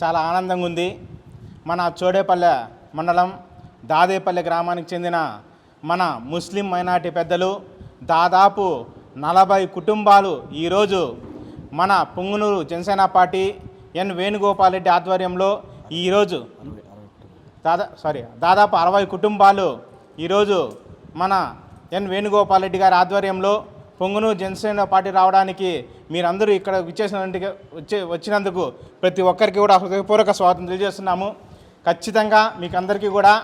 చాలా ఆనందంగా ఉంది. మన చోడేపల్లె మండలం దాదేపల్లె గ్రామానికి చెందిన మన ముస్లిం మైనార్టీ పెద్దలు దాదాపు నలభై కుటుంబాలు ఈరోజు మన పొంగునూరు జనసేన పార్టీ ఎన్ వేణుగోపాల్ రెడ్డి ఆధ్వర్యంలో ఈరోజు దాదా సారీ దాదాపు అరవై కుటుంబాలు ఈరోజు మన ఎన్ వేణుగోపాల్ రెడ్డి గారి ఆధ్వర్యంలో పొంగును జనసేన పార్టీ రావడానికి మీరందరూ ఇక్కడ విచ్చేసినందుకు వచ్చే వచ్చినందుకు ప్రతి ఒక్కరికి కూడా హృదయపూర్వక స్వాగతం తెలియజేస్తున్నాము. ఖచ్చితంగా మీకు అందరికీ కూడా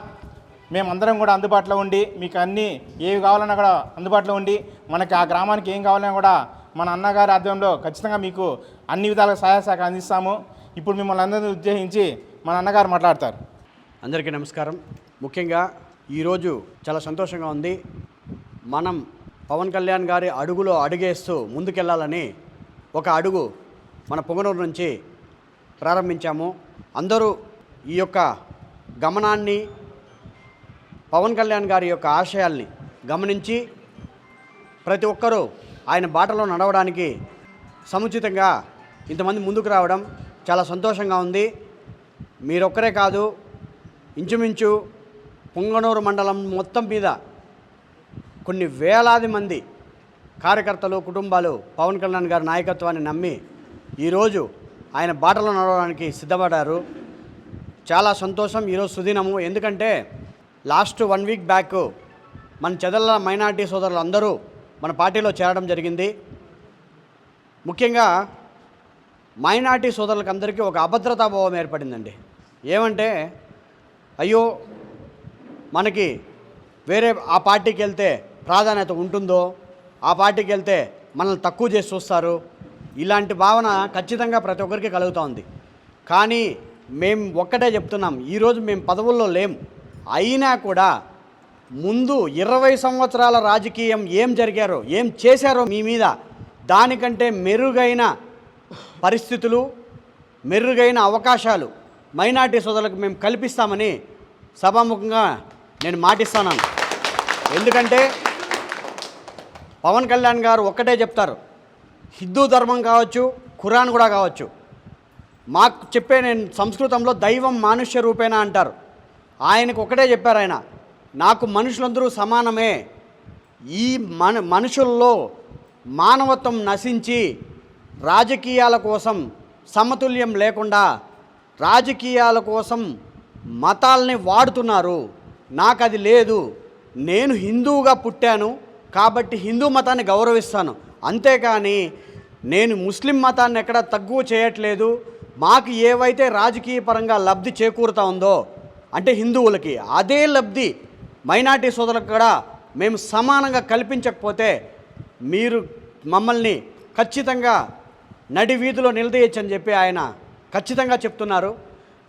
మేమందరం కూడా అందుబాటులో ఉండి మీకు అన్నీ ఏవి కావాలన్నా కూడా అందుబాటులో ఉండి మనకి ఆ గ్రామానికి ఏం కావాలన్నా కూడా మన అన్నగారి ఆధ్వర్యంలో ఖచ్చితంగా మీకు అన్ని విధాల సహాయ శాఖ అందిస్తాము. ఇప్పుడు మిమ్మల్ని అందరినీ ఉద్దేశించి మన అన్నగారు మాట్లాడతారు. అందరికీ నమస్కారం. ముఖ్యంగా ఈరోజు చాలా సంతోషంగా ఉంది. మనం పవన్ కళ్యాణ్ గారి అడుగులో అడుగేస్తూ ముందుకెళ్ళాలని ఒక అడుగు మన పొంగనూరు నుంచి ప్రారంభించాము. అందరూ ఈ యొక్క గమనాన్ని పవన్ కళ్యాణ్ గారి యొక్క ఆశయాల్ని గమనించి ప్రతి ఒక్కరూ ఆయన బాటలో నడవడానికి సముచితంగా ఇంతమంది ముందుకు రావడం చాలా సంతోషంగా ఉంది. మీరొక్కరే కాదు ఇంచుమించు పొంగనూరు మండలం మొత్తం మీద కొన్ని వేలాది మంది కార్యకర్తలు కుటుంబాలు పవన్ కళ్యాణ్ గారి నాయకత్వాన్ని నమ్మి ఈరోజు ఆయన బాటలో నడవడానికి సిద్ధపడ్డారు. చాలా సంతోషం ఈరోజు సుదినము. ఎందుకంటే లాస్ట్ వన్ వీక్ బ్యాక్ మన చెదల మైనార్టీ సోదరులు అందరూ మన పార్టీలో చేరడం జరిగింది. ముఖ్యంగా మైనార్టీ సోదరులకు అందరికీ ఒక అభద్రతాభావం ఏర్పడిందండి. ఏమంటే అయ్యో మనకి వేరే ఆ పార్టీకి వెళ్తే ప్రాధాన్యత ఉంటుందో ఆ పార్టీకి వెళ్తే మనల్ని తక్కువ చేసి చూస్తారు. ఇలాంటి భావన ఖచ్చితంగా ప్రతి ఒక్కరికి కలుగుతూ ఉంది కానీ మేము ఒక్కటే చెప్తున్నాం ఈరోజు మేము పదవుల్లో లేం. అయినా కూడా ముందు ఇరవై సంవత్సరాల రాజకీయం ఏం జరిగారో ఏం చేశారో మీ మీద దానికంటే మెరుగైన పరిస్థితులు మెరుగైన అవకాశాలు మైనార్టీ సోదరులకు మేము కల్పిస్తామని సభాముఖంగా నేను మాటిస్తాను. ఎందుకంటే పవన్ కళ్యాణ్ గారు ఒక్కటే చెప్తారు. హిందూ ధర్మం కావచ్చు ఖురాన్ కూడా కావచ్చు. మాకు చెప్పే నేను సంస్కృతంలో దైవం మానుష్య రూపేణ అంటారు. ఆయనకు ఒకటే చెప్పారు ఆయన. నాకు మనుషులందరూ సమానమే. ఈ మన మనుషుల్లో మానవత్వం నశించి రాజకీయాల కోసం సమతుల్యం లేకుండా రాజకీయాల కోసం మతాల్ని వాడుతున్నారు. నాకు అది లేదు. నేను హిందువుగా పుట్టాను. కాబట్టి హిందూ మతాన్ని గౌరవిస్తాను. అంతేకాని నేను ముస్లిం మతాన్ని ఎక్కడ తక్కువ చేయట్లేదు. మాకు ఏవైతే రాజకీయ పరంగా లబ్ధి చేకూరుతా ఉందో అంటే హిందువులకి అదే లబ్ధి మైనార్టీ సోదరులకు కూడా మేము సమానంగా కల్పించకపోతే మీరు మమ్మల్ని ఖచ్చితంగా నడి వీధిలో నిలదీయచ్చని చెప్పి ఆయన ఖచ్చితంగా చెప్తున్నారు.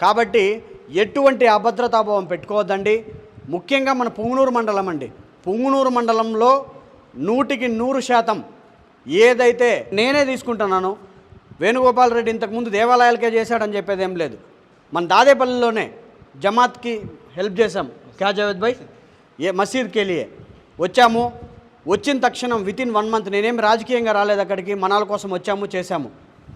కాబట్టి ఎటువంటి అభద్రతాభావం పెట్టుకోవద్దండి. ముఖ్యంగా మన పుంగనూరు మండలం అండి. పుంగునూరు మండలంలో నూటికి నూరు శాతం ఏదైతే నేనే తీసుకుంటున్నాను వేణుగోపాల్ రెడ్డి ఇంతకుముందు దేవాలయాలకే చేశాడని చెప్పేది ఏం లేదు. మన దాదేపల్లిలోనే జమాత్కి హెల్ప్ చేశాం. క్యా జావేద్ భాయ్? ఏ మసీద్కి వెళ్ళి వచ్చాము. వచ్చిన తక్షణం విత్ ఇన్ వన్ మంత్ నేనేం రాజకీయంగా రాలేదు అక్కడికి మనాల కోసం వచ్చాము చేశాము.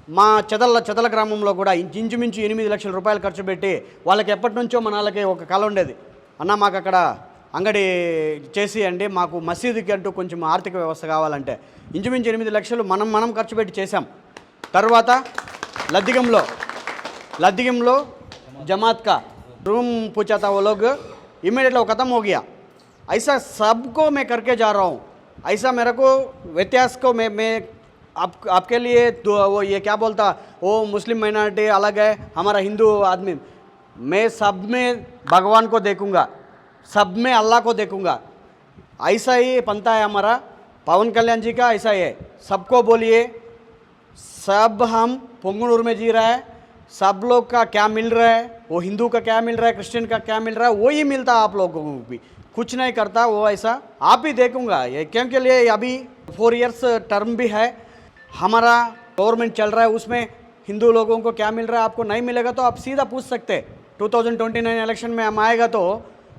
మా చెదల చెదల గ్రామంలో కూడా ఇంచుమించు ఎనిమిది లక్షల రూపాయలు ఖర్చు పెట్టి వాళ్ళకి ఎప్పటి నుంచో మనాలకి ఒక కళ ఉండేది. అన్న మాకు అక్కడ అంగడి చేసి అండి మాకు మసీదుకి అంటూ కొంచెం ఆర్థిక వ్యవస్థ కావాలంటే ఇంచుమించు ఎనిమిది లక్షలు మనం మనం ఖర్చు పెట్టి చేశాం తర్వాత లద్దిగంలో लद्दिगमलो जमात का रूम पूछा था वो लोग इमीडिएटली वो ख़त्म हो गया ऐसा सबको मैं करके जा रहा हूँ ऐसा मेरे को व्यत्यास को मैं मैं आप आपके लिए दो- वो ये क्या बोलता वो मुस्लिम माइनॉरिटी अलग है हमारा हिंदू आदमी मैं सब में भगवान को देखूंगा सब में अल्लाह को देखूँगा। ऐसा ही पंथा है हमारा, पवन कल्याण जी का ऐसा ही है। सबको बोलिए, सब हम पुंगनूर में जी रहा है, सब लोग का क्या मिल रहा है, वो हिंदू का क्या मिल रहा है, क्रिश्चियन का क्या मिल रहा है, वही मिलता है आप लोगों को भी। कुछ नहीं करता वो ऐसा। आप ही देखूँगा, ये क्योंकि लिए अभी फोर इयर्स टर्म भी है। हमारा गवर्नमेंट चल रहा है, उसमें हिंदू लोगों को क्या मिल रहा है, आपको नहीं मिलेगा तो आप सीधा पूछ सकते। 2029 इलेक्शन में हम आएगा तो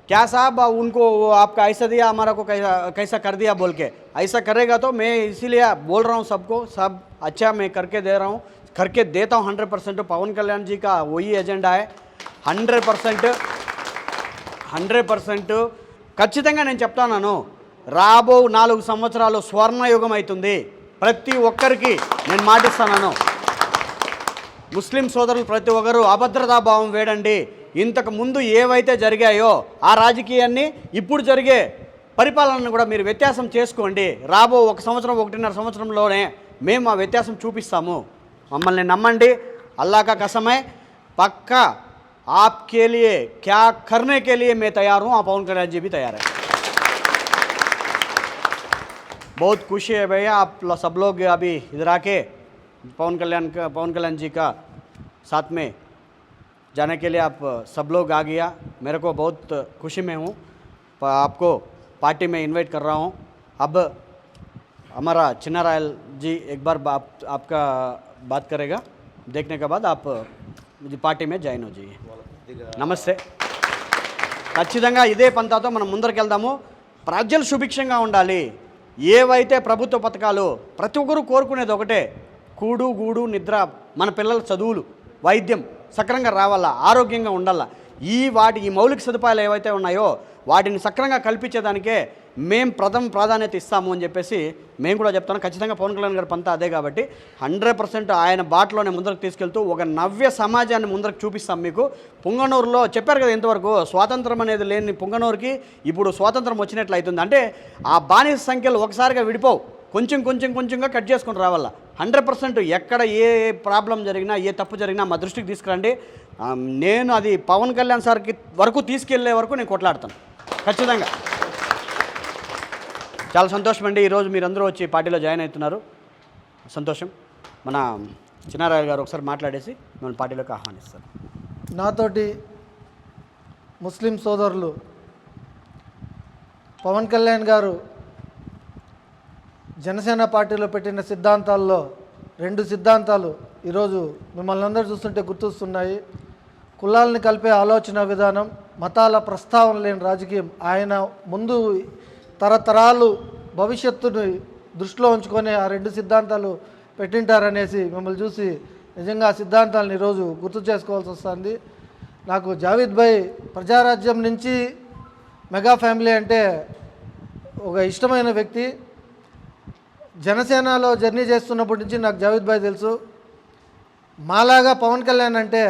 क्या साहब उनको वो आपका ऐसा दिया हमारा को कैसा कैसा कर दिया बोल के ऐसा करेगा तो मैं इसीलिए बोल रहा हूँ सबको सब अच्छा मैं करके दे रहा हूँ करके देता हूँ हंड्रेड परसेंट पवन कल्याण जी का वही एजेंडा है हंड्रेड परसेंट హండ్రెడ్ పర్సెంట్ ఖచ్చితంగా నేను చెప్తాను రాబో నాలుగు సంవత్సరాలు స్వర్ణయుగం అవుతుంది ప్రతి ఒక్కరికి నేను మాటిస్తున్నాను ముస్లిం సోదరులు ప్రతి ఒక్కరు అభద్రతా భావం వేడండి ఇంతకు ముందు ఏవైతే జరిగాయో ఆ రాజకీయాన్ని ఇప్పుడు జరిగే పరిపాలనను కూడా మీరు వ్యత్యాసం చేసుకోండి రాబో ఒక సంవత్సరం ఒకటిన్నర సంవత్సరంలోనే మేము ఆ వ్యత్యాసం చూపిస్తాము మమ్మల్ని నమ్మండి అల్లాకా కసమే పక్కా आपके लिए क्या करने के लिए मैं तैयार हूँ आप पवन कल्याण जी भी तैयार है बहुत खुशी है भैया आप लो- सब लोग अभी इधर आके पवन कल्याण का पवन कल्याण जी का साथ में जाने के लिए आप सब लोग आ गया मेरे को बहुत खुशी में हूँ प- आपको पार्टी में इनवाइट कर रहा हूँ अब हमारा चिन्ना रायल जी एक बार आप, आपका बात करेगा देखने के बाद आप मुझे पार्टी में జాయిన్ हो जाइए నమస్తే ఖచ్చితంగా ఇదే పంతాతో మనం ముందరికెళ్దాము ప్రజలు సుభిక్షంగా ఉండాలి ఏవైతే ప్రభుత్వ పథకాలు ప్రతి ఒక్కరూ కోరుకునేది ఒకటే కూడు గూడు నిద్ర మన పిల్లల చదువులు వైద్యం సక్రంగా రావాలా? ఆరోగ్యంగా ఉండాలా? ఈ వాటి ఈ మౌలిక సదుపాయాలు ఏవైతే ఉన్నాయో వాటిని సక్రంగా కల్పించేదానికే మేము ప్రథమ ప్రాధాన్యత ఇస్తాము అని చెప్పేసి మేము కూడా చెప్తాను ఖచ్చితంగా పవన్ కళ్యాణ్ గారి పంత అదే కాబట్టి హండ్రెడ్ పర్సెంట్ ఆయన బాటలోనే ముందరకు తీసుకెళ్తూ ఒక నవ్య సమాజాన్ని ముందరకు చూపిస్తాం మీకు. పుంగనూరులో చెప్పారు కదా ఇంతవరకు స్వాతంత్రం అనేది లేని పుంగనూరుకి ఇప్పుడు స్వాతంత్రం వచ్చినట్లు అవుతుంది అంటే ఆ బానిస సంఖ్యలు ఒకసారిగా విడిపోవు. కొంచెం కొంచెం కొంచెంగా కట్ చేసుకుని రావాలా. హండ్రెడ్ పర్సెంట్ ఎక్కడ ఏ ప్రాబ్లం జరిగినా ఏ తప్పు జరిగినా మా దృష్టికి తీసుకురండి. నేను అది పవన్ కళ్యాణ్ సార్కి వరకు తీసుకెళ్ళే వరకు నేను కొట్లాడతాను. ఖచ్చితంగా. చాలా సంతోషం అండి ఈరోజు మీరందరూ వచ్చి పార్టీలో జాయిన్ అవుతున్నారు. సంతోషం. మన చిన్నారాయలు గారు ఒకసారి మాట్లాడేసి మిమ్మల్ని పార్టీలోకి ఆహ్వానిస్తారు నాతోటి ముస్లిం సోదరులు పవన్ కళ్యాణ్ గారు జనసేన పార్టీలో పెట్టిన సిద్ధాంతాల్లో రెండు సిద్ధాంతాలు ఈరోజు మిమ్మల్ని అందరూ చూస్తుంటే గుర్తొస్తున్నాయి. కులాలను కలిపే ఆలోచన విధానం మతాల ప్రస్తావన లేని రాజకీయం. ఆయన ముందు తరతరాలు భవిష్యత్తుని దృష్టిలో ఉంచుకొని ఆ రెండు సిద్ధాంతాలు పెట్టింటారనేసి మిమ్మల్ని చూసి నిజంగా ఆ సిద్ధాంతాలను ఈరోజు గుర్తు చేసుకోవాల్సి వస్తుంది. నాకు జావేద్ భాయ్ ప్రజారాజ్యం నుంచి మెగా ఫ్యామిలీ అంటే ఒక ఇష్టమైన వ్యక్తి. జనసేనలో జర్నీ చేస్తున్నప్పటి నుంచి నాకు జావేద్ భాయ్ తెలుసు. మాలాగా పవన్ కళ్యాణ్ అంటే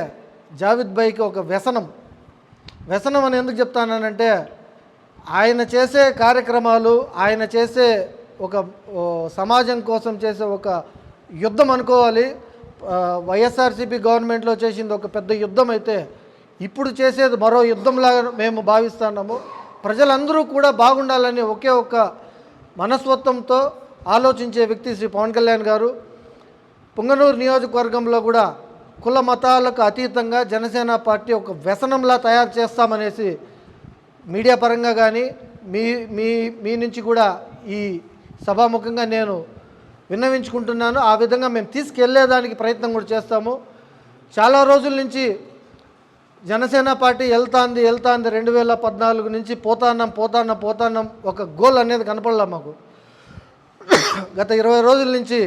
జావేద్ భాయ్కి ఒక వ్యసనం. వ్యసనం అని ఎందుకు చెప్తానంటే ఆయన చేసే కార్యక్రమాలు ఆయన చేసే ఒక సమాజం కోసం చేసే ఒక యుద్ధం అనుకోవాలి. వైఎస్ఆర్సీపీ గవర్నమెంట్లో చేసింది ఒక పెద్ద యుద్ధం అయితే ఇప్పుడు చేసేది మరో యుద్ధంలాగా మేము భావిస్తున్నాము. ప్రజలందరూ కూడా బాగుండాలని ఒకే ఒక మనస్తత్వంతో ఆలోచించే వ్యక్తి శ్రీ పవన్ కళ్యాణ్ గారు. పుంగనూరు నియోజకవర్గంలో కూడా కుల మతాలకు అతీతంగా జనసేన పార్టీ ఒక వ్యసనంలా తయారు చేస్తామనేసి మీడియా పరంగా కానీ మీ మీ మీ నుంచి కూడా ఈ సభాముఖంగా నేను విన్నవించుకుంటున్నాను. ఆ విధంగా మేము తీసుకెళ్ళేదానికి ప్రయత్నం కూడా చేస్తాము. చాలా రోజుల నుంచి జనసేన పార్టీ వెళ్తాంది వెళ్తాంది రెండు వేల పద్నాలుగు నుంచి పోతాన్నాం పోతాన్నాం పోతాన్నాం ఒక గోల్ అనేది కనపడలే మాకు. గత ఇరవై రోజుల నుంచి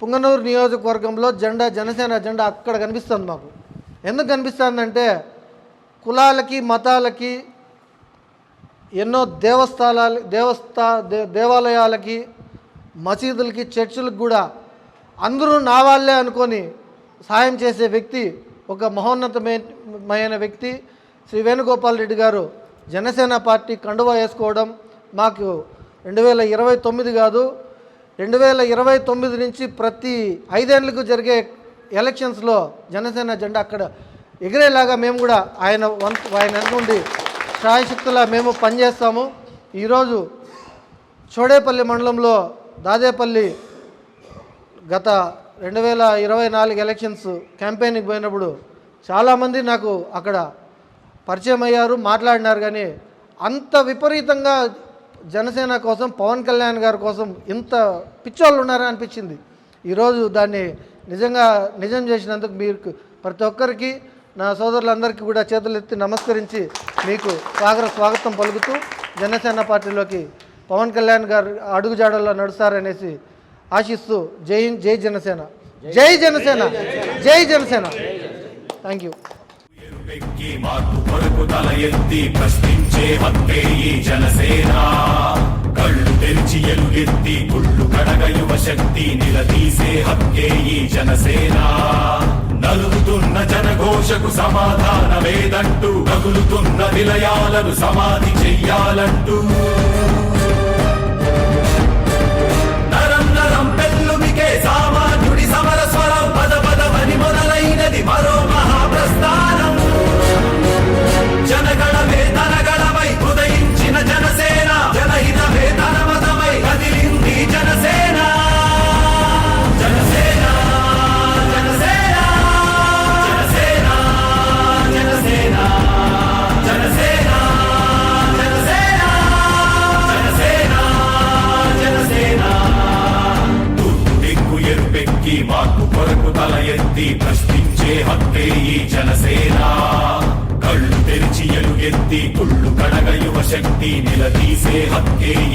పుంగనూరు నియోజకవర్గంలో జెండా జనసేన జెండా అక్కడ కనిపిస్తుంది మాకు. ఎందుకు కనిపిస్తుందంటే కులాలకి మతాలకి ఎన్నో దేవస్థానాలు దేవస్థా దే దేవాలయాలకి మసీదులకి చర్చిలకు కూడా అందరూ నా వాళ్ళే అనుకొని సాయం చేసే వ్యక్తి ఒక మహోన్నతమైన వ్యక్తి శ్రీ వేణుగోపాల్ రెడ్డి గారు. జనసేన పార్టీ కండువా వేసుకోవడం మాకు రెండు వేల ఇరవై తొమ్మిది కాదు రెండు వేల ఇరవై తొమ్మిది నుంచి ప్రతి ఐదేళ్ళకు జరిగే ఎలక్షన్స్లో జనసేన జెండా అక్కడ ఎగిరేలాగా మేము కూడా ఆయన వంతు ఆయన నుండి సాయశక్తులా మేము పనిచేస్తాము. ఈరోజు చోడేపల్లి మండలంలో దాదేపల్లి గత రెండు వేల ఇరవై నాలుగు ఎలక్షన్స్ క్యాంపెయిన్కి పోయినప్పుడు చాలామంది నాకు అక్కడ పరిచయం అయ్యారు మాట్లాడినారు కానీ అంత విపరీతంగా జనసేన కోసం పవన్ కళ్యాణ్ గారి కోసం ఇంత పిచ్చోళ్ళు ఉన్నారని అనిపించింది. ఈరోజు దాన్ని నిజంగా నిజం చేసినందుకు మీకు ప్రతి ఒక్కరికి నా సోదరులందరికీ కూడా చేతులెత్తి నమస్కరించి మీకు స్వాగత స్వాగతం పలుకుతూ జనసేన పార్టీలోకి పవన్ కళ్యాణ్ గారు అడుగుజాడల్లో నడుస్తారనేసి ఆశిస్తూ జై జై జనసేన. జై జనసేన. జై జనసేన. థ్యాంక్ యూ పెక్కి మార్పు కొరకు తల ఎత్తి ప్రశ్నించే హక్కే ఈ జనసేన. కళ్ళు తెరిచి ఎలుగెత్తి గుళ్ళు కడగ యువ శక్తి నిలదీసే హక్కే ఈ జనసేన. నలుగుతున్న జనఘోషకు సమాధానమేదంటూ తగులుతున్న నిలయాలను సమాధి చెయ్యాలంటూ. నరం నరం పెళ్ళుమికే సామాన్యుడి సమర స్వరం పద పదమని మొదలైనది మరో మహాప్రస్థానం. Ya me la vida.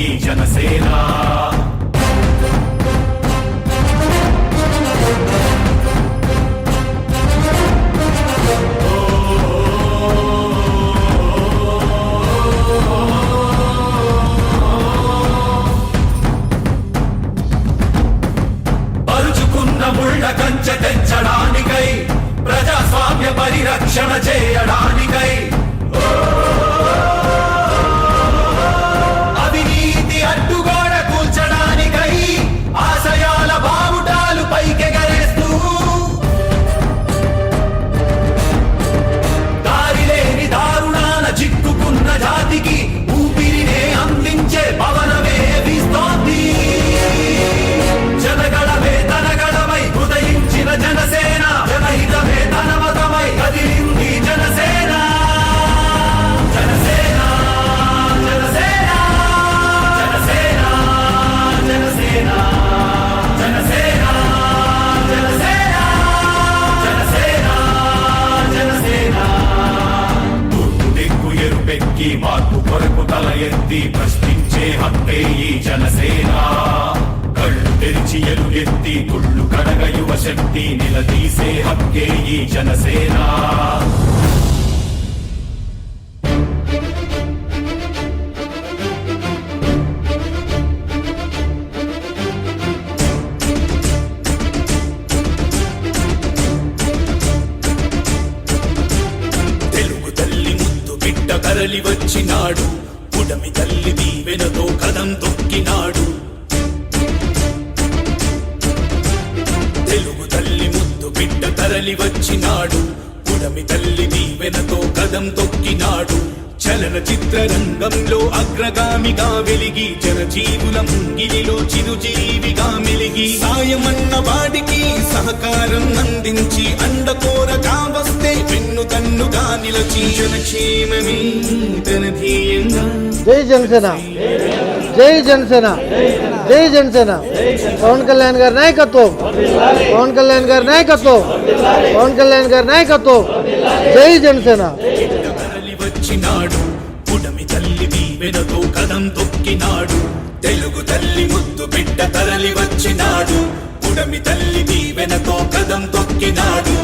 ఈ జనసేన. శక్తి నిలదీసే హక్కే ఈ జనసేన. తెలుగు తల్లి ముద్దు బిడ్డ కరలి వచ్చినాడు. పదం తొక్కినాడు. చలన చిత్ర రంగంలో అగ్రగామిగా వెలిగి జనజీవుల ముంగిలిలో చిరుజీవిగా మెలిగి సాయమన్న వాడికి సహకారం అందించి అండకోరగా వస్తే వెన్ను తన్నుగా నిలచి. జనక్షేమమే తన జై జనసేన. జై జనసేన. జై జనసేన. పవన్ కళ్యాణ్ గారి నాయకత్వం. పవన్ కళ్యాణ్ గారి నాయకత్వం. పవన్ కళ్యాణ్ గారి నాయకత్వం. జై జనసేన. తరలి పుడమి తల్లి దీవెనతో కదం తొక్కినాడు. తెలుగు తల్లి ముద్దు బిడ్డ తరలి వచ్చినాడు. పుడమి తల్లి దీవెనతో కదం తొక్కినాడు.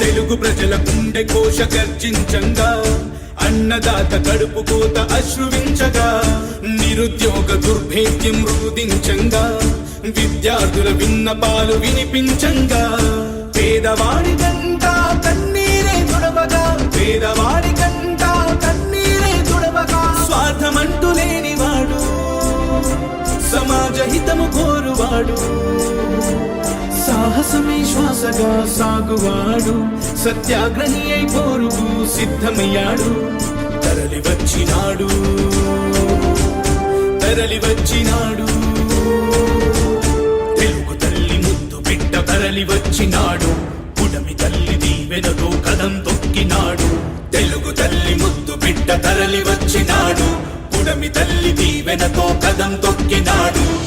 తెలుగు ప్రజల గుండె కోశ గర్జించంగా. అన్నదాత కడుపు కోత అశ్రువించగా నిరుద్యోగ దుర్భేద్యం రూదించంగా విద్యార్థుల విన్నపాలు వినిపించంగా. పేదవాడి గంట కన్నీరే దుడవగా పేదవాడి కన్నీరే దుడవగా. స్వార్థమంటూ లేనివాడు సమాజ హితము కోరువాడు. సాహసమే శ్వాసగా సాగువాడు. సత్యాగ్రహి అయి పోరుకు సిద్ధమయ్యాడు. తరలి వచ్చినాడు. తరలి వచ్చినాడు. తెలుగు తల్లి ముద్దు బిడ్డ తరలి వచ్చినాడు. పుడమి తల్లి దీవెనతో కదం తొక్కినాడు. తెలుగు తల్లి ముద్దు బిడ్డ తరలి వచ్చినాడు. పుడమి తల్లి దీవెనతో కదం తొక్కినాడు.